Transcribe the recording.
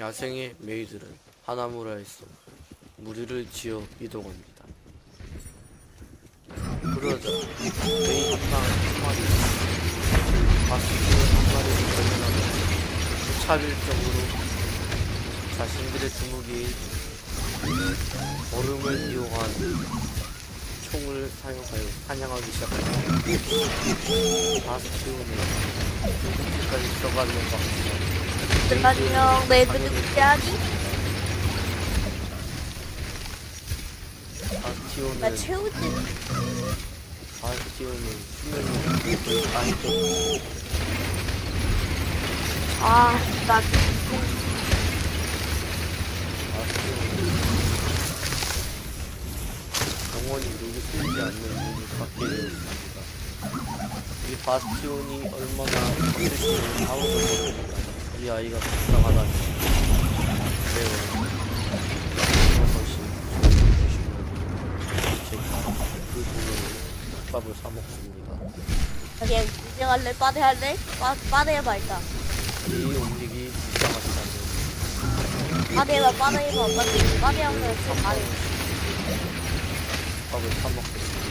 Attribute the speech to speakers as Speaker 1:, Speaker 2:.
Speaker 1: 야생의 메이들은 하나무라에서 무리를 지어 이동합니다. 그러자 메이 한 마- 한 마리 바스티온 한 마리를 발견하고 차별적으로 자신들의 주무기인 얼음을 이용한 총을 사용하여 사냥하기 시작합니다. 바스티온은 끝까지 들어가는
Speaker 2: 안 녕, 매드는 피하기?
Speaker 1: 바스티온은
Speaker 2: 나 채우지.
Speaker 1: 바스티온은 수면이 안쪽
Speaker 2: 아, 나
Speaker 1: 바스티온은 영원히 누구 쓰지 않는 문이 닫게 되었습니다. 이 바스티온이 얼마나 커질지는 아무도 이 아이가 불쌍하다니 매우 그 돈으로 밥을 사 먹습니다.
Speaker 2: 그냥 이제 할래? 빠데 할래? 빠, 빠데 해봐, 일단.
Speaker 1: 이 음식이 불쌍하시다면
Speaker 2: 빠데 해봐, 빠데 해봐, 빠데. 빠데 하면 좀 잘해.
Speaker 1: 밥을 사 먹겠습니다.